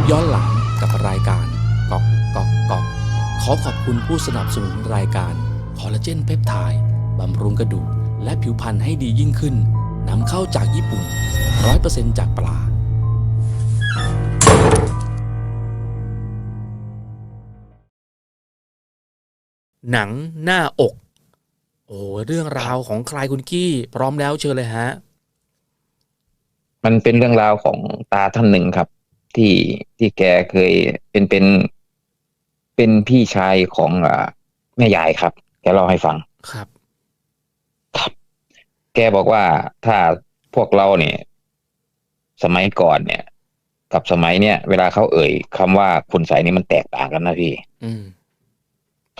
ปย้อนหลังกับรายการกอกกอกกอกขอขอบคุณผู้สนับสนุนรายการคอลลาเจนเพปไทด์บำรุงกระดูกและผิวพรรณให้ดียิ่งขึ้นนำเข้าจากญี่ปุ่น 100%จากปลาหนังหน้าอก โอ้เรื่องราวของใครคุณกี้ พร้อมแล้วเชิญเลยฮะ มันเป็นเรื่องราวของตาท่านหนึ่งครับ ที่ที่แกเคยเป็นเป็น เป็นพี่ชายของอ่าแม่ยายครับ แกเล่าให้ฟังครับ ครับ แกบอกว่าถ้าพวกเราเนี่ย สมัยก่อนเนี่ย กับสมัยเนี้ยเวลาเขาเอ่ยคำว่าคุณใสยนี่มันแตกต่างกันนะพี่ อืม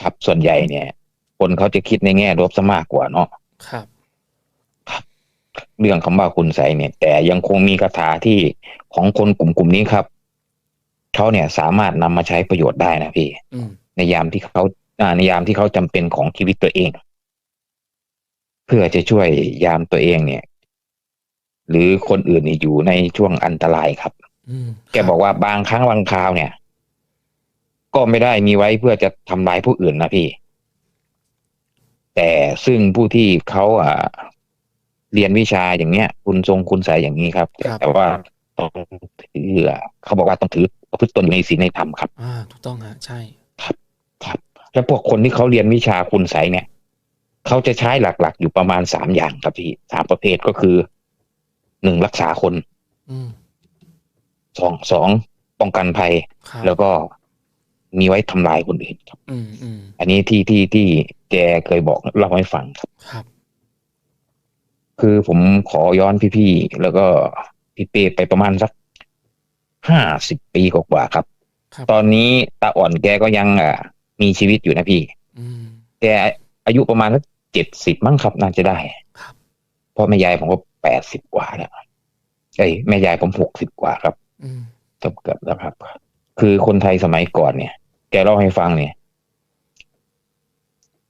ครับส่วนใหญ่เนี่ย คนเขาจะคิดในแง่ลบซะมากกว่าเนาะครับ เรื่องคำว่าคุณใสยเนี่ย แต่ยังคงมีคาถาที่ของคนกลุ่มกลุ่มนี้ครับเขาเนี่ยสามารถนำมาใช้ประโยชน์ได้นะพี่อืมในยามที่เขาอ่าในยามที่เขาจำเป็นของชีวิตตัวเอง เพื่อจะช่วยยามตัวเองเนี่ย หรือคนอื่นเนี่ยอยู่ในช่วงอันตรายครับอืมแกบอกว่าบางครั้งบางคราวเนี่ย ก็ไม่ได้มีไว้เพื่อจะทำลายผู้อื่นนะพี่ แต่ซึ่งผู้ที่เขาอ่า เรียนวิชาอย่างเนี้ย คุณทรงคุณใสยอย่างนี้ครับ ครับ แต่ว่าต้องถืออ่าเขาบอกว่าต้องถือประพฤติตนอยู่ในศีลในธรรมครับ อ่า ถูกต้องฮะ ใช่ ครับ แล้วพวกคนที่เขาเรียนวิชาคุณใสยเนี่ย เขาจะใช้หลักๆ อยู่ประมาณสามอย่างครับพี่สามประเภทก็คือหนึ่งรักษาคนอืมสองสองป้องกันภัย ครับแล้วก็มีไว้ทำลายคนอื่นครับ อืมอืมอันนี้ที่ที่ที่แกเคยบอกเล่าให้ฟังครับ ครับ คือผมขอย้อนพี่ๆแล้วก็พี่เป้ไปประมาณสักห้าสิบปีกว่าๆครับ ครับ ตอนนี้ตาอ่อนแกก็ยังอ่ามีชีวิตอยู่นะพี่ อืม แกอายุประมาณสักเจ็ดสิบมั้งครับน่าจะได้ครับ เพราะแม่ยายผมก็แปดสิบกว่าแล้วเอ้ยแม่ยายผมหกสิบกว่าครับ อืม เกือบเกือบแล้วครับ คือคนไทยสมัยก่อนเนี่ย แกเล่าให้ฟังเนี่ย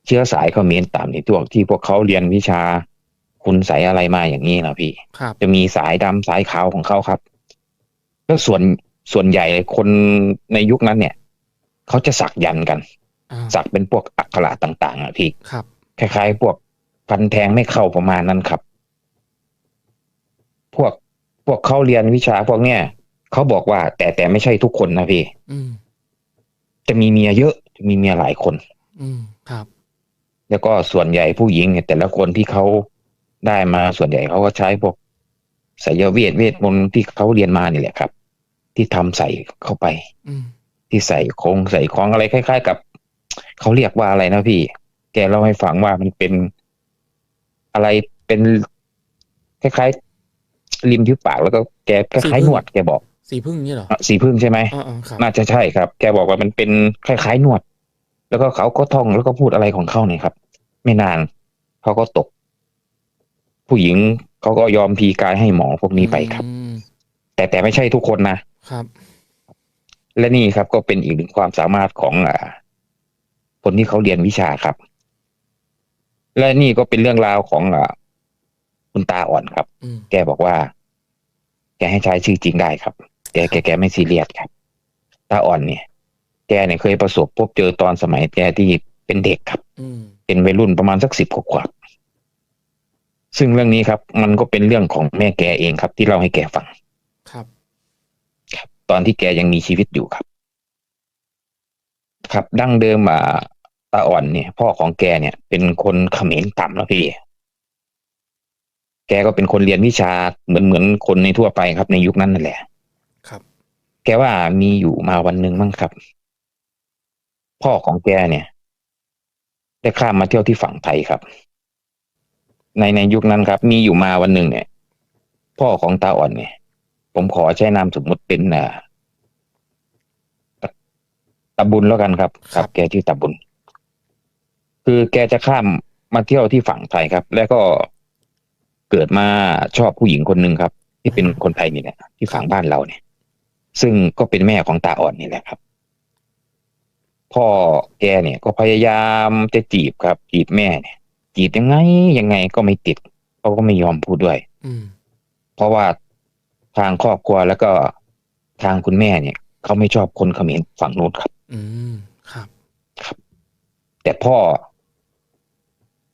เชื้อสายเขมรต่ำในพวกที่พวกเขาเรียนวิชา คุณใสยอะไรมาอย่างนี้นะพี่ครับจะมีสายดำสายขาวของเขาครับ แล้วส่วนส่วนใหญ่คนในยุคนั้นเนี่ยเขาจะสักยันต์กันอ่าสักเป็นพวกอักขระต่าง ๆ อะพี่ครับคล้ายๆพวกฟันแทงไม่เข้าประมาณนั้นครับ พวกพวกเขาเรียนวิชาพวกเนี้ยเขาบอกว่า แต่แต่ไม่ใช่ทุกคนนะพี่อืมจะมีเมียเยอะ จะมีเมียหลายคน อืมครับ แล้วก็ส่วนใหญ่ผู้หญิงเนี่ยแต่ละคนที่เขา ได้มาส่วนใหญ่เขาก็ใช้พวกไสยเวทเวทมนต์ที่เขาเรียนมานี่แหละครับ ที่ทำใส่เข้าไปอืมที่ใส่โครงใส่ของอะไรคล้าย ๆ กับเขาเรียกว่าอะไรนะพี่ แกเล่าให้ฟังว่ามันเป็นอะไรเป็นคล้ายๆริมที่ปากแล้วก็แกคล้ายๆนวดแกบอกสีพึ่งนี่เหรออะสีพึ่งใช่ไหมอ่าอ่าครับน่าจะใช่ครับ แกบอกว่ามันเป็นคล้ายๆนวด แล้วก็เขาก็ท่องแล้วก็พูดอะไรของเขาเนี่ยครับ ไม่นานเขาก็ตก ผู้หญิงเขาก็ยอมพีกายให้หมอพวกนี้ไปครับอืมแต่แต่ไม่ใช่ทุกคนนะครับ และนี่ครับก็เป็นอีกหนึ่งความสามารถของอ่าคนที่เขาเรียนวิชาครับ และนี่ก็เป็นเรื่องราวของอ่าคุณตาอ่อนครับอืมแกบอกว่า แกให้ใช้ชื่อจริงได้ครับ แกแกแกไม่ซีเรียสครับ ตาอ่อนเนี่ย แกเนี่ยเคยประสบพบเจอตอนสมัยแกที่เป็นเด็กครับอืมเป็นวัยรุ่นประมาณสักสิบกว่าๆ ซึ่งเรื่องนี้ครับ มันก็เป็นเรื่องของแม่แกเองครับ ที่เล่าให้แกฟังครับ ครับ ตอนที่แกยังมีชีวิตอยู่ครับ ครับดั้งเดิมอ่าตาอ่อนเนี่ย พ่อของแกเนี่ย เป็นคนเขมรต่ำแล้วพี่แกก็เป็นคนเรียนวิชาเหมือนเหมือนคนในทั่วไปครับ ในยุคนั้นนั่นแหละ ครับ แกว่ามีอยู่มาวันหนึ่งมั้งครับ พ่อของแกเนี่ย ได้ข้ามมาเที่ยวที่ฝั่งไทยครับ ในในยุคนั้นครับ มีอยู่มาวันหนึ่งเนี่ย พ่อของตาอ่อนเนี่ย ผมขอใช้นามสมมุติเป็นอ่าตะตาบุญแล้วกันครับ ครับ แกชื่อตาบุญ คือแกจะข้ามมาเที่ยวที่ฝั่งไทยครับ แล้วก็เกิดมาชอบผู้หญิงคนหนึ่งครับ ที่เป็นคนไทยนี่แหละที่ฝั่งบ้านเราเนี่ย ซึ่งก็เป็นแม่ของตาอ่อนนี่แหละครับ พ่อแกเนี่ยก็พยายามจะจีบครับ จีบแม่เนี่ย จีบยังไงยังไงก็ไม่ติดเขาก็ไม่ยอมพูดด้วย อืม เพราะว่าทางครอบครัวแล้วก็ทางคุณแม่เนี่ยเขาไม่ชอบคนเขมรฝั่งนู้นครับ อืม ครับ แต่พ่อ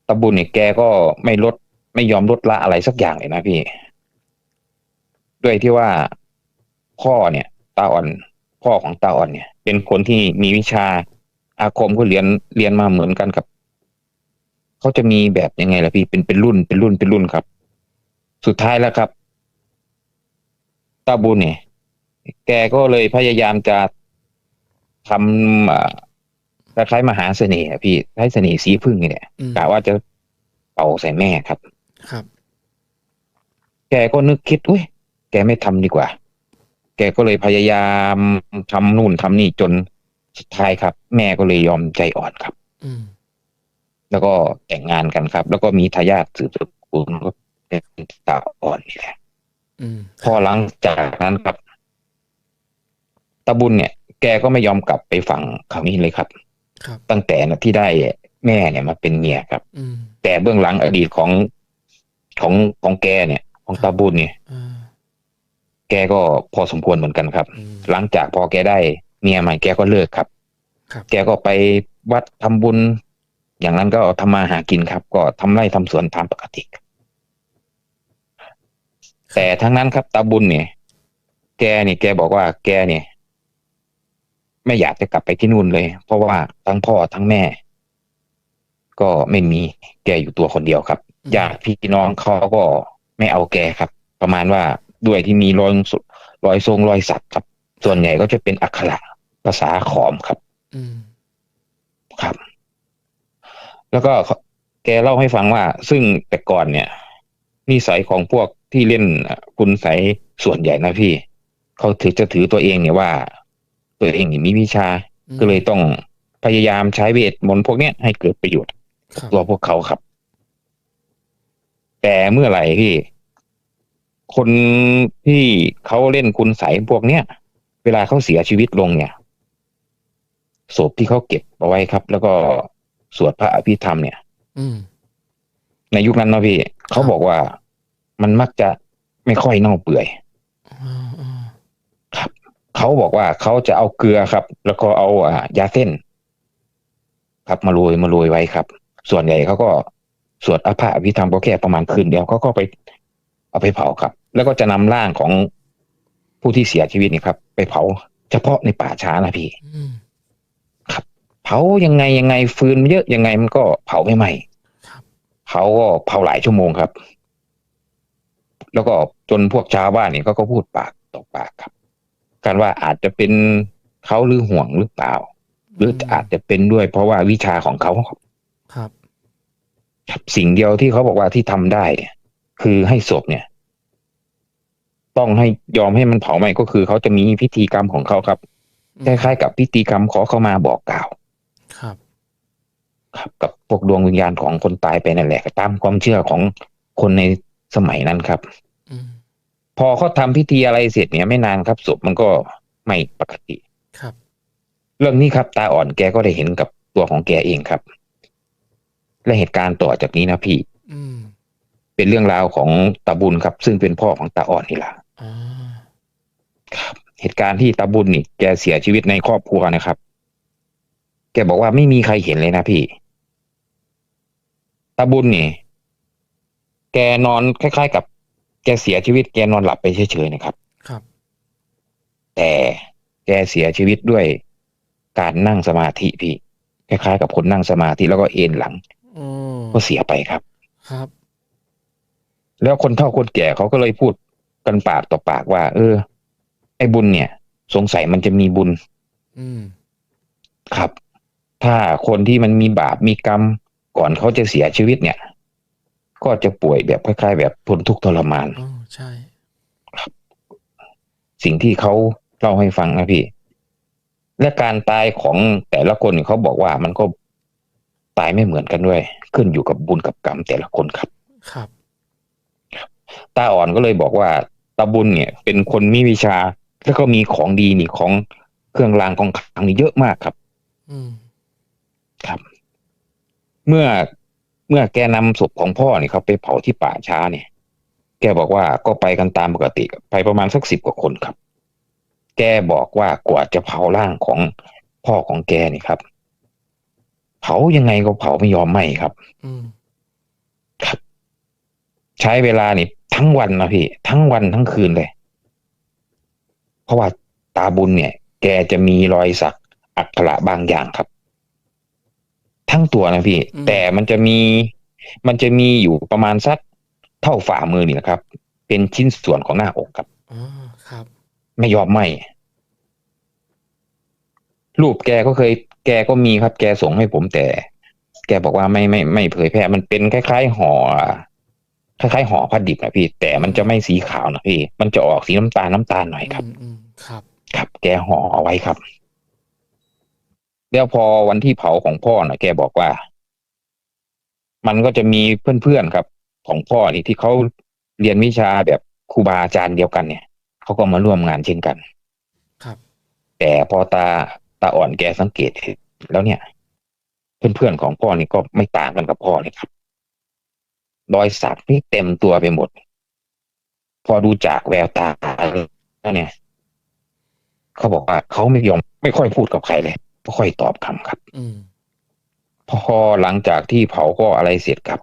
ตาบุญเนี่ยแกก็ไม่ลดไม่ยอมลดละอะไรสักอย่างเลยนะพี่ ด้วยที่ว่าพ่อเนี่ยตาอ่อน พ่อของตาอ่อนเนี่ย เป็นคนที่มีวิชาอาคมก็เรียนเรียนมาเหมือนกันกับ เขาจะมีแบบยังไงล่ะพี่เป็นเป็นรุ่นเป็นรุ่นเป็นรุ่นครับ สุดท้ายแล้วครับตาบุญเนี่ย แกก็เลยพยายามจะทำอ่าคล้ายๆมหาเสน่ห์อะพี่ใช้เสน่ห์สีพึ่งนี่แหละอืมกะว่าจะเป่าใส่แม่ครับ ครับ แกก็นึกคิดอุ้ยแกไม่ทำดีกว่า แกก็เลยพยายามทำนู่นทำนี่จนสุดท้ายครับ แม่ก็เลยยอมใจอ่อนครับ อืม แล้วก็แต่งงานกันครับ แล้วก็มีทายาทสืบตระกูลก็เป็นตาอ่อนนี่แหละอืมพอหลังจากนั้นครับตาบุญเนี่ย แกก็ไม่ยอมกลับไปฝั่งเขานี้เลยครับครับตั้งแต่นะที่ได้แม่เนี่ยมาเป็นเมียครับอืมแต่เบื้องหลังอดีตของของของแกเนี่ย ของตาบุญเนี่ยอ่าแกก็พอสมควรเหมือนกันครับอืมหลังจากพอแกได้เมียใหม่แกก็เลิกครับครับแกก็ไปวัดทำบุญ อย่างนั้นก็ทำมาหากินครับ ก็ทำไร่ทำสวนตามปกติ แต่ทั้งนั้นครับตาบุญเนี่ย แกเนี่ยแกบอกว่า แกเนี่ย ไม่อยากจะกลับไปที่นู่นเลย เพราะว่าทั้งพ่อทั้งแม่ ก็ไม่มีแกอยู่ตัวคนเดียวครับอืมญาติพี่น้องเขาก็ไม่เอาแกครับ ประมาณว่าด้วยที่มีรอยสุรอยทรงรอยสักครับ ส่วนใหญ่ก็จะเป็นอักขระภาษาขอมครับ อืมครับ แล้วก็แกเล่าให้ฟังว่า ซึ่งแต่ก่อนเนี่ยนิสัยของพวกที่เล่นอะคุณใสยส่วนใหญ่นะพี่ เขาถือจะถือตัวเองเนี่ยว่า ตัวเองนี่มีวิชาอืมก็เลยต้องพยายามใช้เวทมนต์พวกเนี้ยให้เกิดประโยชน์ครับตัวพวกเขาครับ แต่เมื่อไหร่พี่ คนที่เขาเล่นคุณใสยพวกเนี้ยเวลาเขาเสียชีวิตลงเนี่ยศพที่เขาเก็บเอาไว้ครับ แล้วก็ สวดพระอภิธรรมเนี่ยอืมในยุคนั้นเนาะพี่เขาบอกว่ามันมักจะไม่ค่อยเน่าเปื่อยอ่าอ่าเขาบอกว่าเขาจะเอาเกลือครับ แล้วก็เอาอ่ายาเส้น ครับมาโรยมาโรยไว้ครับ ส่วนใหญ่เขาก็สวดอภะอภิธรรมก็แค่ประมาณคืนเดียวเขาก็ไป เอาไปเผาครับ แล้วก็จะนำร่างของผู้ที่เสียชีวิตนี่ครับ ไปเผา เฉพาะในป่าช้านะพี่อืม เผายังไงยังไงฟืนเยอะยังไงมันก็เผาไม่ไหม้ครับเผาก็เผาหลายชั่วโมงครับ แล้วก็จนพวกชาวบ้านนี่เขาก็พูดปากต่อปากครับ การว่าอาจจะเป็นเขาหรือห่วงหรือเปล่า หรืออาจจะเป็นด้วย เพราะว่าวิชาของเขาครับครับครับสิ่งเดียวที่เขาบอกว่าที่ทำได้เนี่ย คือให้ศพเนี่ย ต้องให้ยอมให้มันเผาไหม้ก็คือเขาจะมีพิธีกรรมของเขาครับคล้ายๆกับพิธีกรรมขอเข้ามาบอกกล่าวครับ ครับกับพวกดวงวิญญาณของคนตายไปนั่นแหละตามความเชื่อของคนในสมัยนั้นครับอืมพอเขาทำพิธีอะไรเสร็จเนี่ยไม่นานครับศพมันก็ไม่ปกติครับ เรื่องนี้ครับตาอ่อนแกก็ได้เห็นกับตัวของแกเองครับ และเหตุการณ์ต่อจากนี้นะพี่อืมเป็นเรื่องราวของตาบุญครับ ซึ่งเป็นพ่อของตาอ่อนนี่แหละอ่าครับ เหตุการณ์ที่ตาบุญนี่แกเสียชีวิตในครอบครัวนะครับ แกบอกว่าไม่มีใครเห็นเลยนะพี่ ตาบุญนี่ แกนอนคล้าย ๆ กับ แกเสียชีวิต แกนอนหลับไปเฉยๆนะครับ ครับ แต่แกเสียชีวิตด้วยการนั่งสมาธิพี่ คล้ายๆ กับคนนั่งสมาธิแล้วก็เอนหลังโอ้ก็เสียไปครับ ครับ แล้วคนเฒ่าคนแก่เขาก็เลยพูดกันปากต่อปากว่า เออ ไอ้บุญเนี่ย สงสัยมันจะมีบุญ อืม ครับ ถ้าคนที่มันมีบาปมีกรรม ก่อนเขาจะเสียชีวิตเนี่ย ก็จะป่วยแบบคล้ายๆ แบบทนทุกข์ทรมานโอ้ใช่สิ่งที่เขาเล่าให้ฟังนะพี่ และการตายของแต่ละคนเนี่ยเขาบอกว่ามันก็ตายไม่เหมือนกันด้วย ขึ้นอยู่กับบุญกับกรรมแต่ละคนครับ ครับตาอ่อนก็เลยบอกว่าตาบุญเนี่ย เป็นคนมีวิชา แล้วก็มีของดีนี่ของเครื่องรางของขลังนี่เยอะมากครับ อืมครับ เมื่อเมื่อแกนำศพของพ่อเนี่ยเขาไปเผาที่ป่าช้าเนี่ย แกบอกว่าก็ไปกันตามปกติไปประมาณสักสิบกว่าคนครับ แกบอกว่ากว่าจะเผาร่างของพ่อของแกนี่ครับ เผายังไงก็เผาไม่ยอมไหม้ครับอืมใช้เวลานี่ทั้งวันนะพี่ ทั้งวันทั้งคืนเลย เพราะว่าตาบุญเนี่ย แกจะมีรอยสักอักขระบางอย่างครับ ทั้งตัวนะพี่ แต่มันจะมี มันจะมีอยู่ประมาณสักเท่าฝ่ามือนี่นะครับ เป็นชิ้นส่วนของหน้าอกครับอ๋อครับ ไม่ยอมไหมรูปแกก็เคย แกก็มีครับ แกส่งให้ผมแต่ แกบอกว่าไม่ไม่ไม่เผยแพร่ มันเป็นคล้ายๆห่อคล้ายๆห่อผ้าดิบนะพี่ แต่มันจะไม่สีขาวนะพี่ มันจะออกสีน้ำตาลน้ำตาลหน่อยครับอืมอืมครับ ครับ แกห่อเอาไว้ครับ แล้วพอวันที่เผาของพ่อนะแกบอกว่า มันก็จะมีเพื่อนๆครับ ของพ่อนี่ที่เขาเรียนวิชาแบบครูบาอาจารย์เดียวกันเนี่ยเขาก็มาร่วมงานเช่นกัน ครับ แต่พอตาตาอ่อนแกสังเกตเห็นแล้วเนี่ย เพื่อนๆของพ่อนี่ก็ไม่ต่างกันกับพ่อเลยครับรอยสักนี่เต็มตัวไปหมด พอดูจากแววตาแล้วเนี่ยเขาบอกว่าเขาไม่ยอมไม่ค่อยพูดกับใครเลย ไม่ค่อยตอบคำครับอืมพอหลังจากที่เผาก็อะไรเสร็จครับ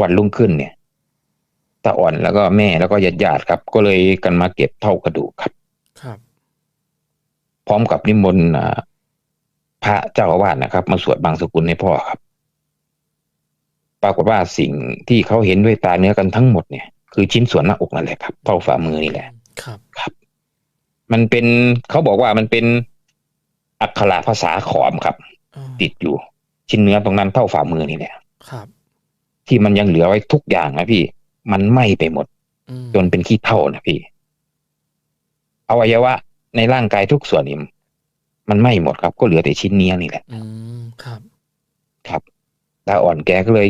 วันรุ่งขึ้นเนี่ยตาอ่อนแล้วก็แม่แล้วก็ญาติญาติๆครับ ก็เลยกันมาเก็บเท่ากระดูกครับ ครับ พร้อมกับนิมนต์อ่าพระเจ้าอาวาสนะครับ มาสวดบางสกุลให้พ่อครับ ปรากฏว่าสิ่งที่เขาเห็นด้วยตาเนื้อกันทั้งหมดเนี่ย คือชิ้นส่วนหน้าอกนั่นแหละครับเท่าฝ่ามือนี่แหละ ครับมันเป็นเขาบอกว่ามันเป็น อักขระภาษาขอมครับอ๋อติดอยู่ ชิ้นเนื้อตรงนั้นเท่าฝ่ามือนี่แหละครับ ที่มันยังเหลือไว้ทุกอย่างนะพี่ มันไหม้ไปหมดอืมจนเป็นขี้เท่านะพี่อวัยวะในร่างกายทุกส่วนนี่มันไหม้หมดครับ ก็เหลือแต่ชิ้นเนื้อนี่แหละอืมครับ ครับตาอ่อนแกก็เลย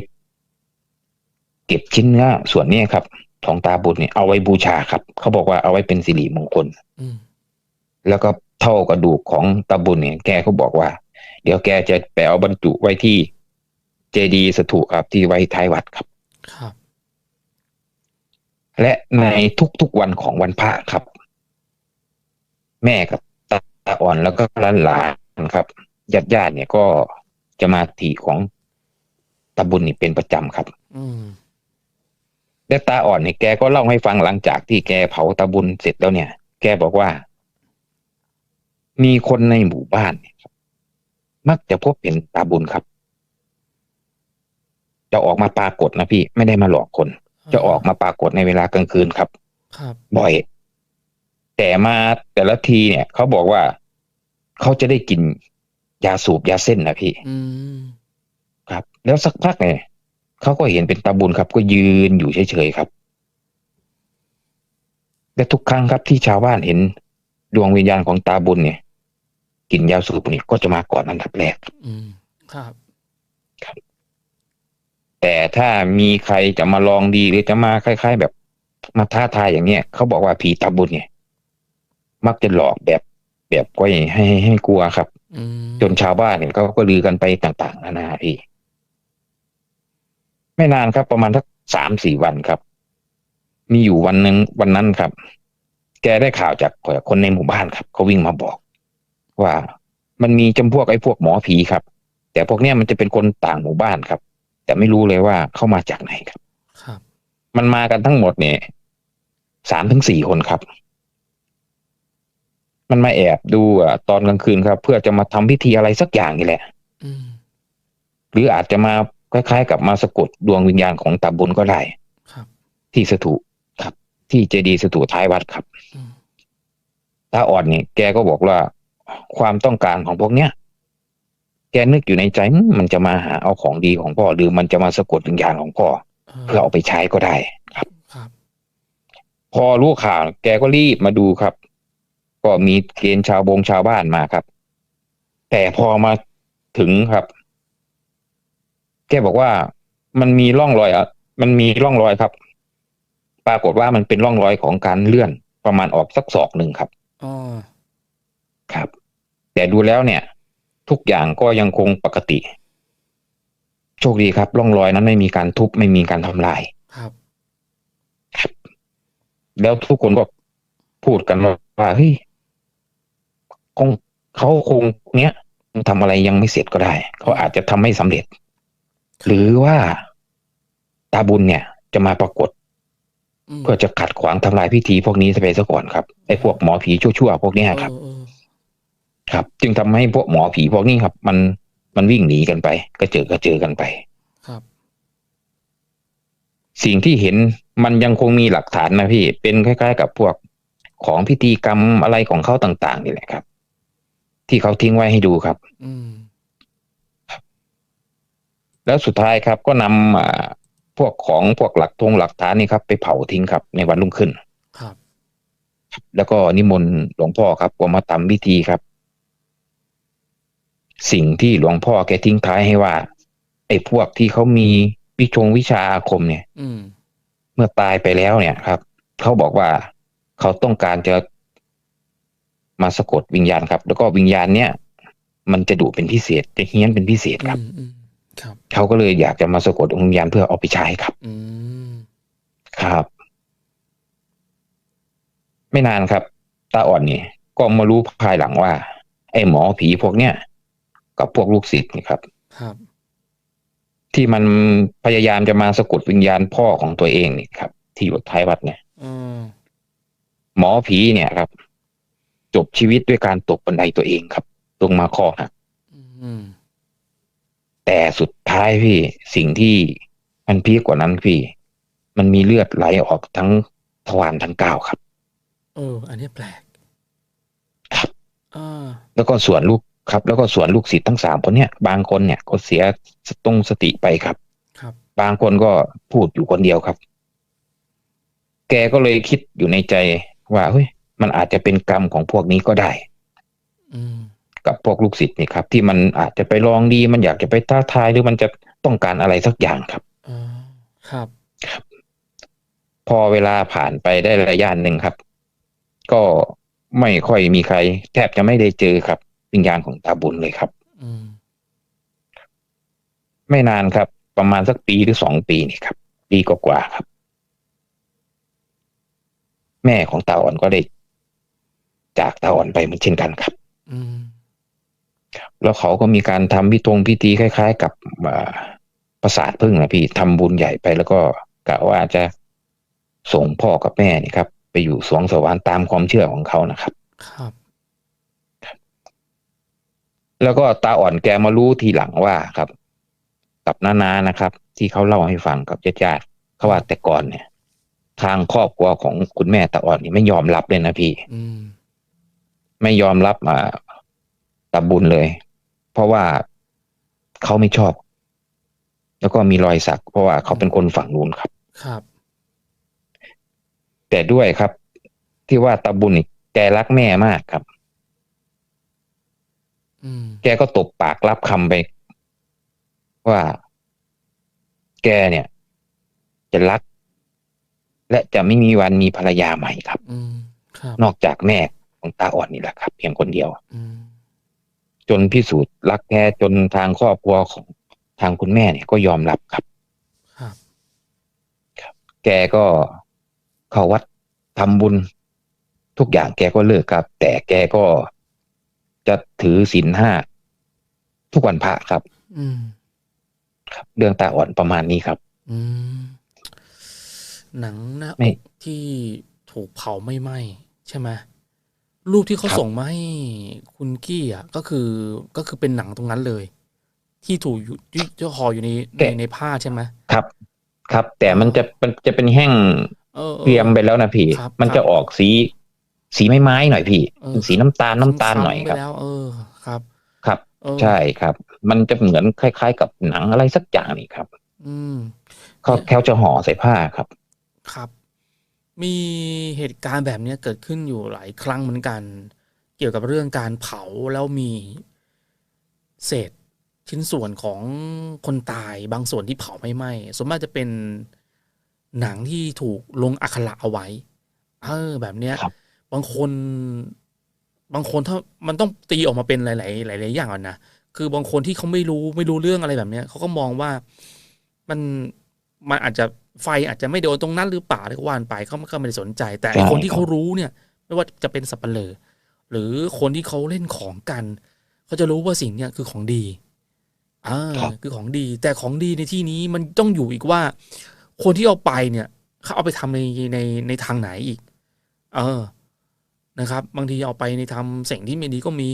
เก็บชิ้นเนื้อส่วนเนี้ยครับของตาบุญเนี่ยเอาไว้บูชาครับ เขาบอกว่าเอาไว้เป็นสิริมงคลอืมแล้วก็ เท่ากระดูกของตาบุญเนี่ยแกก็บอกว่า เดี๋ยวแกจะไปเอาบรรจุไว้ที่เจดีย์สถูปครับที่ไว้ท้ายวัดครับครับ และในทุกๆวันของวันพระครับ แม่กับตาอ่อนแล้วก็หลานๆครับญาติญาติๆเนี่ยก็จะมาที่ของตาบุญนี่เป็นประจำครับ อืมและตาอ่อนเนี่ยแกก็เล่าให้ฟังหลังจากที่แกเผาตาบุญเสร็จแล้วเนี่ย แกบอกว่า มีคนในหมู่บ้านเนี่ยครับ มักจะพบเห็นตาบุญครับ จะออกมาปรากฏนะพี่ไม่ได้มาหลอกคน จะออกมาปรากฏในเวลากลางคืนครับ ครับ บ่อย แต่มาแต่ละทีเนี่ยเขาบอกว่าเขาจะได้กินยาสูบยาเส้นนะพี่อืมครับ แล้วสักพักเนี่ยเขาก็เห็นเป็นตาบุญครับ ก็ยืนอยู่เฉยๆครับและทุกครั้งครับที่ชาวบ้านเห็นดวงวิญญาณของตาบุญเนี่ย กินยาสูบนี่ก็จะมาก่อนอันดับแรกอืมครับ แต่ถ้ามีใครจะมาลองดีหรือจะมาคล้าย ๆ แบบมาท้าทายอย่างเนี้ยเขาบอกว่าผีตาบุญเนี่ย มักจะหลอกแบบแบบก็ให้ให้ให้กลัวครับอืมจนชาวบ้านเนี่ยเขาก็ลือกันไปต่าง ๆ นานาพี่ไม่นานครับ ประมาณสักสามสี่วันครับ มีอยู่วันหนึ่งวันนั้นครับ แกได้ข่าวจากคนในหมู่บ้านครับเขาวิ่งมาบอก ว่า มันมีจำพวกไอ้พวกหมอผีครับ แต่พวกเนี้ยมันจะเป็นคนต่างหมู่บ้านครับ แต่ไม่รู้เลยว่าเข้ามาจากไหนครับ ครับ มันมากันทั้งหมดเนี่ยสามถึงสี่คนครับ มันมาแอบดูอะตอนกลางคืนครับ เพื่อจะมาทำพิธีอะไรสักอย่างนี่แหละอืมหรืออาจจะมาคล้ายๆ กับมาสะกดดวงวิญญาณของตาบุญก็ได้ครับที่สถูปครับ ที่เจดีย์สถูปท้ายวัดครับอืมตาอ่อนเนี่ยแกก็บอกว่า ความต้องการของพวกเนี้ยแกนึกอยู่ในใจอืมมันจะมาหาเอาของดีของพ่อหรือมันจะมาสะกดวิญญาณของพ่อเพื่อเอาไปใช้ก็ได้ครับครับพอรู้ข่าว แกก็รีบมาดูครับ ก็มีเกณฑ์ชาวบงชาวบ้านมาครับ แต่พอมาถึงครับ แกบอกว่ามันมีร่องรอยอะมันมีร่องรอยครับ ปรากฏว่ามันเป็นร่องรอยของการเลื่อนประมาณออกสักศอกหนึ่งครับอ๋อครับ แต่ดูแล้วเนี่ย ทุกอย่างก็ยังคงปกติ โชคดีครับร่องรอยนั้นไม่มีการทุบไม่มีการทำลายครับแล้วทุกคนก็พูดกันว่าว่าเฮ้ยคงเขาคงเนี้ยทำอะไรยังไม่เสร็จก็ได้ เขาอาจจะทำไม่สำเร็จ หรือว่าตาบุญเนี่ย จะมาปรากฏอืมเพื่อจะขัดขวางทำลายพิธีพวกนี้ไปซะก่อนครับไอ้พวกหมอผีชั่วๆพวกเนี้ยครับเออเออ ครับ จึงทำให้พวกหมอผีพวกนี้ครับ มันมันวิ่งหนีกันไป ก็เจอก็เจอกันไป ครับ สิ่งที่เห็นมันยังคงมีหลักฐานนะพี่ เป็นคล้าย ๆ กับพวกของพิธีกรรมอะไรของเขาต่าง ๆ นี่แหละครับ ที่เขาทิ้งไว้ให้ดูครับ อืมแล้วสุดท้ายครับ ก็นำอ่าพวกของพวกหลักทงหลักฐานนี่ครับ ไปเผาทิ้งครับ ในวันรุ่งขึ้น ครับ แล้วก็นิมนต์หลวงพ่อครับก็มาทำพิธีครับ สิ่งที่หลวงพ่อแกทิ้งท้ายให้ว่า ไอ้พวกที่เขามีวิชงวิชาอาคมเนี่ย อืมเมื่อตายไปแล้วเนี่ยครับ เขาบอกว่าเขาต้องการจะมาสะกดวิญญาณครับ แล้วก็วิญญาณเนี่ย มันจะดุเป็นพิเศษ จะเฮี้ยนเป็นพิเศษครับอืมอืมครับ เขาก็เลยอยากจะมาสะกดวิญญาณเพื่อเอาไปใช้ครับ อืมครับ ไม่นานครับ ตาอ่อนนี่ก็มารู้ภายหลังว่า ไอ้หมอผีพวกเนี้ย กับพวกลูกศิษย์นี่ครับ ครับ ที่มันพยายามจะมาสะกดวิญญาณพ่อของตัวเองนี่ครับ ที่อยู่ท้ายวัดเนี่ยเออหมอผีเนี่ยครับ จบชีวิตด้วยการตกบันไดตัวเองครับลงมาคอหักอืมแต่สุดท้ายพี่สิ่งที่มันพีคกว่านั้นพี่ มันมีเลือดไหลออกทั้งทวารทั้งเก้าครับ เออ อันนี้แปลก ครับอ่าแล้วก็ส่วนลูก ครับ แล้วก็ส่วนลูกศิษย์ทั้งสามคนเนี่ยบางคนเนี่ยก็เสียสตงสติไปครับ ครับ บางคนก็พูดอยู่คนเดียวครับ แกก็เลยคิดอยู่ในใจว่าเฮ้ยมันอาจจะเป็นกรรมของพวกนี้ก็ได้อืมกับพวกลูกศิษย์นี่ครับ ที่มันอาจจะไปลองดี มันอยากจะไปท้าทายหรือมันจะต้องการอะไรสักอย่างครับอ่าครับ พอเวลาผ่านไปได้ระยะหนึ่งครับ ก็ไม่ค่อยมีใคร แทบจะไม่ได้เจอครับ วิญญาณของตาบุญเลยครับอืมไม่นานครับ ประมาณสักปีหรือสองปีนี่ครับ ปีกว่าๆครับ แม่ของตาอ่อนก็ได้จากตาอ่อนไปเหมือนเช่นกันครับอืมแล้วเขาก็มีการทำพิธงพิธีคล้าย ๆ กับอ่าประสาทพึ่งนะพี่ทำบุญใหญ่ไปแล้วก็กะว่าจะส่งพ่อกับแม่นี่ครับ ไปอยู่สวงสวรรค์ตามความเชื่อของเขานะครับ ครับ แล้วก็ตาอ่อนแกมารู้ทีหลังว่าครับ กับนานานะครับ ที่เขาเล่าให้ฟังกับญาติๆเขาว่าแต่ก่อนเนี่ย ทางครอบครัวของคุณแม่ตาอ่อนนี่ไม่ยอมรับเลยนะพี่อืมไม่ยอมรับมาตาบุญเลย เพราะว่าเขาไม่ชอบ แล้วก็มีรอยสัก เพราะว่าเขาเป็นคนฝั่งนู้นครับ ครับ แต่ด้วยครับ ที่ว่าตาบุญนี่แกรักแม่มากครับอืม แกก็ตบปากรับคำไป ว่า แกเนี่ย จะรัก และจะไม่มีวันมีภรรยาใหม่ครับอืมครับนอกจากแม่ของตาอ่อนนี่แหละครับ เพียงคนเดียวอืมจนพิสูจน์รักแท้จนทางครอบครัวของทางคุณแม่เนี่ยก็ยอมรับครับ ครับ แกก็เข้าวัดทำบุญ ทุกอย่างแกก็เลิกครับ แต่แกก็ จะถือศีลห้าทุกวันพระครับ อืม ครับ เรื่องตาอ่อนประมาณนี้ครับ อืม หนังหน้าไม่อกที่ถูกเผาไม่ไหม้ใช่ไหมรูปที่เขาครับส่งมาให้คุณกี้อะ ก็คือก็คือเป็นหนังตรงนั้นเลย ที่ถูกอยู่ที่ที่ห่ออยู่ในในในผ้าใช่ไหมครับ ครับ แต่มันจะมันจะเป็นแห้งเออออเตรียมไปแล้วนะพี่ครับมันครับจะออกสี สีไม้ไม้ๆหน่อยพี่เออเป็นสีน้ำตาลน้ำตาลหน่อยคล้ำๆครับไปแล้วเออครับ ครับเออใช่ครับ มันจะเหมือนคล้าย ๆ กับหนังอะไรสักอย่างนี่ครับ อืมเขาแค่จะห่อใส่ผ้าครับ ครับ มีเหตุการณ์แบบเนี้ยเกิดขึ้นอยู่หลายครั้งเหมือนกัน เกี่ยวกับเรื่องการเผาแล้วมีเศษชิ้นส่วนของคนตายบางส่วนที่เผาไม่ไหม้ส่วนมากจะเป็นหนังที่ถูกลงอักขระเอาไว้ เออ แบบเนี้ยครั บบางคน บางคนถ้ามันต้องตีออกมาเป็นหลาย ๆ หลาย ๆ อย่างก่อนนะคือบางคนที่เขาไม่รู้ไม่รู้เรื่องอะไรแบบเนี้ยเขาก็มองว่ามันมันอาจจะไฟอาจจะไม่โดนตรงนั้นหรือเปล่าอะไรก็ว่านไปเขาก็ไม่ได้สนใจ แต่ไอ้ใช่คนที่ครับเขารู้เนี่ย ไม่ว่าจะเป็นสับเปลอหรือคนที่เขาเล่นของกันเขาจะรู้ว่าสิ่งเนี้ยคือของดีอ่าครับคือของดี แต่ของดีในที่นี้มันต้องอยู่อีกว่า คนที่เอาไปเนี่ยเขาเอาไปทำในในในทางไหนอีก เออ นะครับ บางทีเอาไปในทำสิ่งที่ไม่ดีก็มี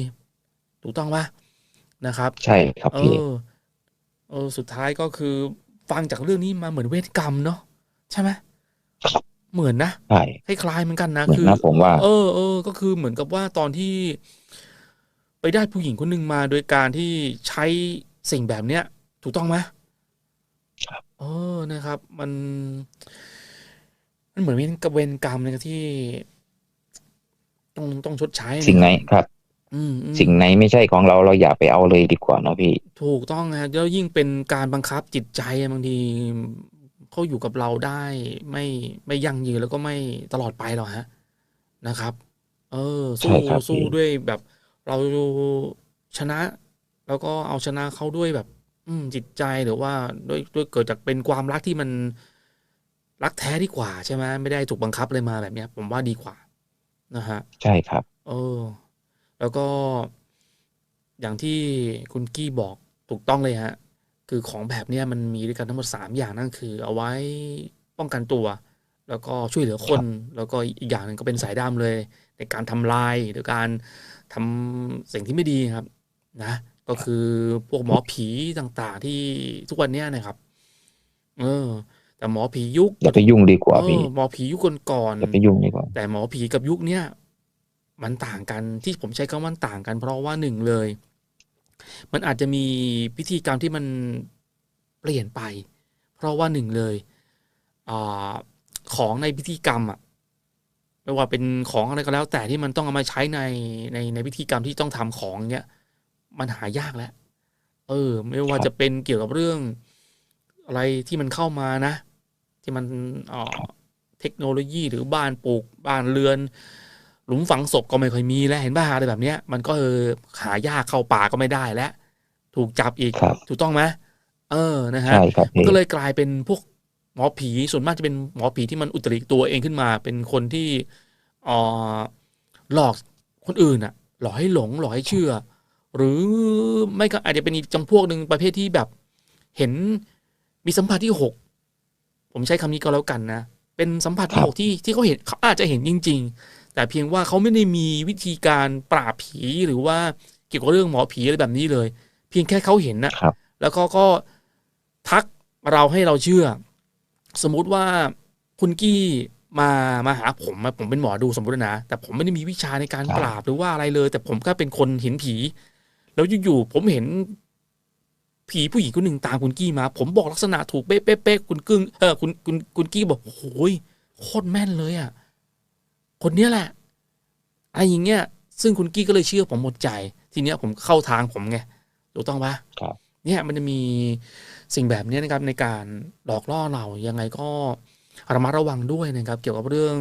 ถูกต้องปะนะครับ ใช่ครับเอพี่อเออสุดท้ายก็คือฟังจากเรื่องนี้มาเหมือนเวทกรรมเนาะใช่ไหมครับเหมือนนะใช่คล้ายๆเหมือนกันนะเหมือนคือนะผมว่า เออเออก็คือเหมือนกับว่าตอนที่ ไปได้ผู้หญิงคนหนึ่งมาโดยการที่ใช้สิ่งแบบเนี้ย ถูกต้องไหมครับเออนะครับ มัน มันเหมือนเป็นกระเวนกรรมนะครับที่ ต้องต้องชดใช้ะสิ่งไหนครับอืมอืมสิ่งไหนไม่ใช่ของเราเราอย่าไปเอาเลยดีกว่าเนาะพี่ ถูกต้องฮะแล้วยิ่งเป็นการบังคับจิตใจอะบางทีเขาอยู่กับเราได้ไม่ไม่ยั่งยืนแล้วก็ไม่ตลอดไปหรอกฮะนะครับ เออใช่สู้ครับสู้พี่ด้วยแบบ เราชนะ แล้วก็เอาชนะเขาด้วยแบบ อืมจิตใจหรือว่าด้วยด้วยเกิดจากเป็นความรักที่มันรักแท้ดีกว่าใช่ไหมไม่ได้ถูกบังคับเลยมาแบบเนี้ย ผมว่าดีกว่า นะฮะ ใช่ครับ เออ แล้วก็อย่างที่คุณกี้บอกถูกต้องเลยฮะ คือของแบบเนี้ยมันมีด้วยกันทั้งหมดสามอย่างนั่นคือ เอาไว้ป้องกันตัว แล้วก็ช่วยเหลือคน แล้วก็อีกอย่างหนึ่งก็เป็นสายด้ามเลย ในการทำลายหรือการทำสิ่งที่ไม่ดีครับ นะ ก็คือพวกหมอผีต่างๆที่ทุกวันเนี้ยนะครับ เออ แต่หมอผียุคอย่าไปยุ่งดีกว่าเอพี่อหมอผียุคก่อนๆอย่าไปยุ่งดีกว่า แต่หมอผีกับยุคเนี้ยมันต่างกันที่ผมใช้คำว่ามันต่างกัน เพราะว่าหนึ่งเลย มันอาจจะมีพิธีกรรมที่มันเปลี่ยนไป เพราะว่าหนึ่งเลยอาของในพิธีกรรมอะไม่ว่าเป็นของอะไรก็แล้ว แต่ที่มันต้องเอามาใช้ในในในพิธีกรรมที่ต้องทำของเนี้ยมันหายากแล้ว เออ ไม่ว่าครับจะเป็นเกี่ยวกับเรื่องอะไรที่มันเข้ามานะ ที่มันเอ่อเทคโนโลยีหรือบ้านปลูกบ้านเรือน หลุมฝังศพก็ไม่ค่อยมีแล้วเห็นป่ะอะไรแบบเนี้ย มันก็เออหายากเข้าป่าก็ไม่ได้แล้วถูกจับอีกครับถูกต้องไหมเออนะฮะใช่ครับมันพี่ก็เลยกลายเป็นพวกหมอผีส่วนมากจะเป็นหมอผีที่มันอุตริตัวเองขึ้นมา เป็นคนที่เอ่อหลอกคนอื่นอะหลอกให้หลงหลอกให้เชื่อ หรือไม่ก็อาจจะเป็นอีกจำพวกหนึ่งประเภทที่แบบ เห็นมีสัมผัสที่หก ผมใช้คำนี้ก็แล้วกันนะ เป็นสัมผัสที่หกที่ที่เขาเห็นเขาอาจจะเห็นจริง ๆ แต่เพียงว่าเขาไม่ได้มีวิธีการปราบผีหรือว่าเกี่ยวกับเรื่องหมอผีอะไรแบบนี้เลย เพียงแค่เขาเห็นนะครับแล้วก็ก็ทักเราให้เราเชื่อ สมมุติว่าคุณกี้มามาหาผมอะผมเป็นหมอดูสมมตินะ แต่ผมไม่ได้มีวิชาในการครับปราบหรือว่าอะไรเลย แต่ผมก็เป็นคนเห็นผี แล้วอยู่ๆผมเห็น ผีผู้หญิงคนหนึ่งตามคุณกี้มา ผมบอกลักษณะถูกเป๊ะเป๊ะเป๊ะคุณกึ้งเออคุณคุณคุณกี้บอกโอ้โหยโคตรแม่นเลยอะคนเนี้ยแหละอะไรอย่างเงี้ย ซึ่งคุณกี้ก็เลยเชื่อผมหมดใจ ทีเนี้ยผมเข้าทางผมไงถูกต้องปะครับเนี่ยมันจะมีสิ่งแบบนี้นะครับในการหลอกล่อเรายังไงก็ระมัดระวังด้วยนะครับ เกี่ยวกับเรื่อง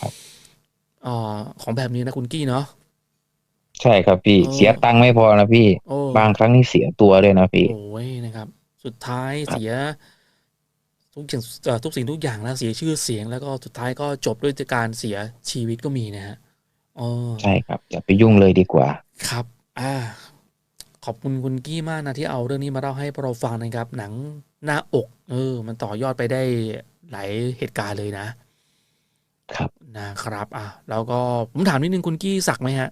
ครับเอ่อของแบบนี้นะคุณกี้เนาะ ใช่ครับพี่เออเสียตังค์ไม่พอนะพี่ โอ้บางครั้งนี่เสียตัวด้วยนะพี่ โอ้ยนะครับ สุดท้ายครับเสีย ทุกอย่างเอ่อทุกสิ่งทุกอย่างแล้วเสียชื่อเสียง แล้วก็สุดท้ายก็จบด้วยการเสียชีวิตก็มีนะฮะอ๋อ ใช่ครับอย่าไปยุ่งเลยดีกว่า ครับ อ่า ขอบคุณคุณกี้มากนะที่เอาเรื่องนี้มาเล่าให้พวกเราฟังนะครับ หนังหน้าอก เออ มันต่อยอดไปได้หลายเหตุการณ์เลยนะครับ นะครับ อะ แล้วก็ผมถามนิดนึงคุณกี้สักไหมฮะ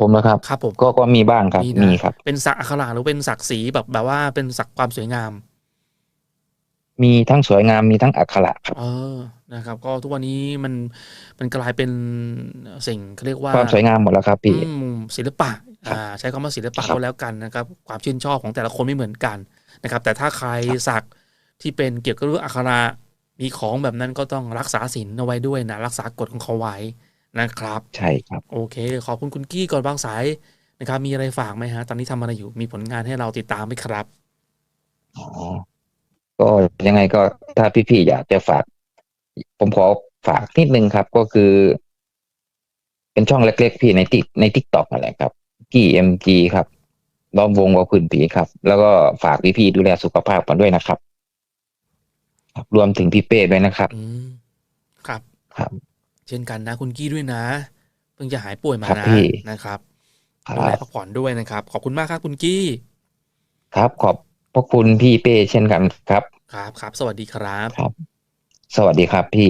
ผมนะครับครับผมก็ก็มีบ้างครับมีนะมีครับ เป็นสักอักขระหรือเป็นสักสีแบบแบบว่าเป็นสักความสวยงาม มีทั้งสวยงามมีทั้งอักขระครับเออนะครับ ก็ทุกวันนี้มันมันกลายเป็นสิ่งเขาเรียกว่าความสวยงามหมดแล้วครับพี่อืมศิลปะอ่าใช้คำว่าศิลปะครับก็แล้วกันนะครับ ความชื่นชอบของแต่ละคนไม่เหมือนกันนะครับ แต่ถ้าใครสักที่เป็นเกี่ยวกับเรื่องอักขระมีของแบบนั้นก็ต้องรักษาศีลเอาไว้ด้วยนะรักษากฎของเขาไว้ นะครับ ใช่ครับ โอเค ขอบคุณคุณกี้ก่อนบางสายนะครับ มีอะไรฝากไหมฮะ ตอนนี้ทำอะไรอยู่ มีผลงานให้เราติดตามไหมครับ อ๋อ ก็ยังไงก็ถ้าพี่ๆอยากจะฝาก ผมขอฝากนิดนึงครับ ก็คือ เป็นช่องเล็กๆพี่ในติ๊กในทิกตอกนั่นแหละครับกี้เอ็มจีครับล้อมวงวาพื้นผีครับ แล้วก็ฝากพี่ๆดูแลสุขภาพกันด้วยนะครับครับรวมถึงพี่เป้ด้วยนะครับอืมครับ ครับ เช่นกันนะคุณกี้ด้วยนะพิ่งจะหายป่วยมาครับนะพี่นะครับครัดูแลบพักผ่อนด้วยนะครับ ขอบคุณมากครับคุณกี้ ครับขอบพระคุณพี่เป้เช่นกันครับ ครับครับ สวัสดีครับครับ สวัสดีครับพี่